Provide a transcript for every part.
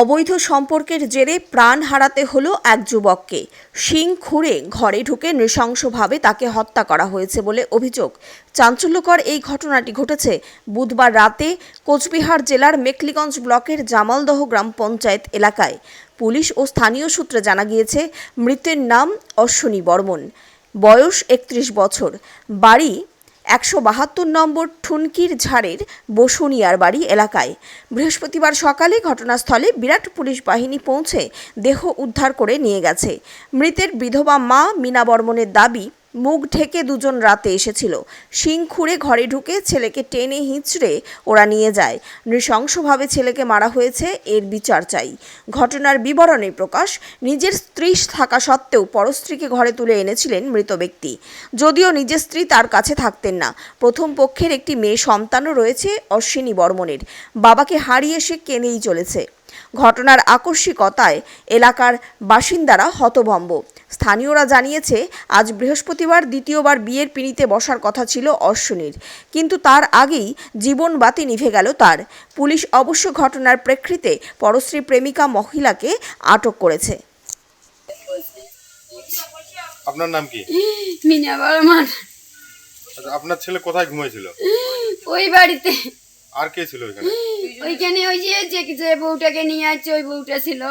অবৈধ সম্পর্কের জেরে প্রাণ হারাতে হলো এক যুবককে। শিং খুঁড়ে ঘরে ঢুকে নৃশংসভাবে তাকে হত্যা করা হয়েছে বলে অভিযোগ। চাঞ্চল্যকর এই ঘটনাটি ঘটেছে বুধবার রাতে কোচবিহার জেলার মেকলিগঞ্জ ব্লকের জামালদহ গ্রাম পঞ্চায়েত এলাকায়। পুলিশ ও স্থানীয় সূত্রে জানা গিয়েছে, মৃতের নাম অশ্বিনী বর্মন। বয়স একত্রিশ বছর। বাড়ি একশো বাহাত্তর নম্বর ঠুনকির ঝাড়ের বসুনিয়ার বাড়ি এলাকায়। বৃহস্পতিবার সকালে ঘটনাস্থলে বিরাট পুলিশ বাহিনী পৌঁছে দেহ উদ্ধার করে নিয়ে গেছে। মৃতের বিধবা মা মীনা বর্মনের দাবি মুখ ঢেকে দুজন রাতে এসেছিল। শিং খুঁড়ে ঘরে ঢুকে ছেলেকে টেনে হিঁচড়ে ওরা নিয়ে যায়। নৃশংসভাবে ছেলেকে মারা হয়েছে, এর বিচার চাই। ঘটনার বিবরণে প্রকাশ, নিজের স্ত্রী থাকা সত্ত্বেও পরস্ত্রীকে ঘরে তুলে এনেছিলেন মৃত ব্যক্তি। যদিও নিজের স্ত্রী তার কাছে থাকতেন না। প্রথম পক্ষের একটি মেয়ে সন্তানও রয়েছে, অশ্বিনী বর্মনের বাবাকে হারিয়ে সে কেঁদেই চলেছে। ঘটনার আকস্মিকতায় এলাকার বাসিন্দারা হতভম্ব। স্থানীয়রা জানিয়েছে আজ বৃহস্পতিবার দ্বিতীয়বার বিয়ের পিড়িতে বসার কথা ছিল অশ্বিনীর কিন্তু তার আগেই জীবন বাতি নিভে গেল তার। পুলিশ অবশ্য ঘটনার প্রেক্ষিতে পরশ্রী প্রেমিকা মহিলাকে আটক করেছে। আপনার নাম কি? মিনা বর্মন। আচ্ছা, আপনার ছেলে কোথায় ঘুমাইছিল? ওই বাড়িতে। আর কে ছিল ওইখানে? ওইখানে ওই যে যে যে বউটাকে নিয়ে আসছে ওই বউটা ছিল।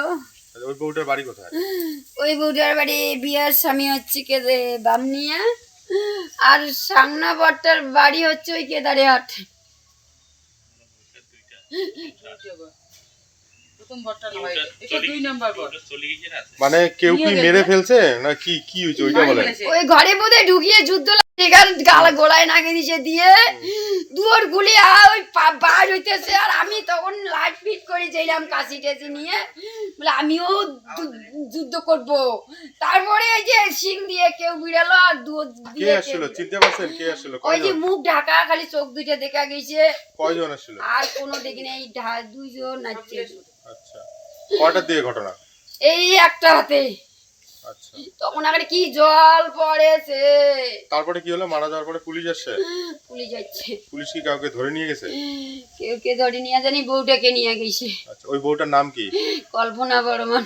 আচ্ছা, ওই বউটার বাড়ি কোথায়? ওই বউটার বাড়ি বিয়ার স্বামী হচ্ছে কে বামনিয়া। আর সাংনা বট্টার বাড়ি হচ্ছে ওই কেদারে হাট মানে কেউ কি মেরে ফেলছে? না কি কি হয়েছে ওইটা বলেন। ওই ঘরে বোধে ঢুকিয়ে যুদ্ধ গালা গোলায় নাকে দিছে দিয়ে দুয়ার গুলি আর ওই বার হইতেছে। আর আমি তখন লাইট ফিট করে যাইলাম কাশি টেসি নিয়ে। বলে আমিও যুদ্ধ করব। তারপরে এই যে সিং দিয়ে কেউ বিড়ালো আর দুধ দিয়ে আসছিল কেউ- চিনতে পারছেন কে আসছিল ওই যে মুখ ঢাকা খালি চোখ দুইটা দেখা গেছে। কয়জন আসছিল আর কোনো দেখি নেই দুইজন নাচছে। আচ্ছা। কয়টার দিকে ঘটনা? এই একটা হাতে আচ্ছা। তখন আগে কি জল পড়েছে? তারপরে কি হলো? মারা যাওয়ার পরে পুলিশ আসছে? পুলিশ যাচ্ছে পুলিশ কি কাউকে ধরে নিয়ে গেছে? কেউ কে ধরে নিয়ে জানি বউটাকে নিয়ে গেছে। আচ্ছা ওই বউটার নাম কি? কল্পনা বর্মন।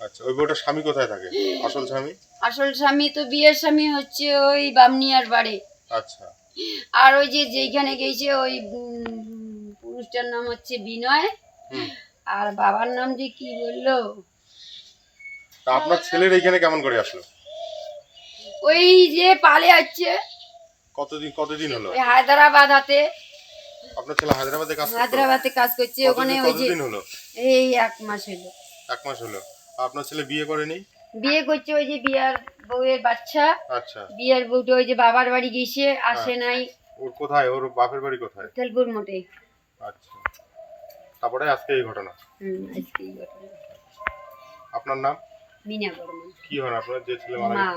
আচ্ছা ওই বউটার স্বামী কোথায় থাকে? আসল স্বামী? আসল স্বামী তো বিয়ের স্বামী হচ্ছে ওই বামনিয়ার বাড়ি। আচ্ছা। আর ওই যে যেখানে গেছে ওই পুরুষটার নাম হচ্ছে বিনয়। হুম। আর বাবার নাম যে কি বলল? তা আপনার ছেলের এইখানে কেমন করে আসলো? ওই যে পালে আসছে। কতদিন কতদিন হলো? ওই হায়দ্রাবাদ হাতে। আপনার ছেলে হায়দ্রাবাদে কাজ হায়দ্রাবাদে কাজ করছে ওখানে ওই যে কতদিন হলো? এই এক মাস হলো। এক মাস হলো। আপনার ছেলে বিয়ে করেনি? বিয়ে করছে ওই যে বিয়ার বউয়ের বাচ্চা। আচ্ছা। বিয়ার বউটা ওই যে বাবার বাড়ি গেছে আসে নাই। ওর কোথায়? ওর বাপের বাড়ি কোথায়? তেলপুর মোটে আচ্ছা। তারপরে আজকে এই ঘটনা। হুম আজকে এই ঘটনা। আপনার নাম? মিনা বর্মন। কি হন আপনার? যে ছেলে মারা মা?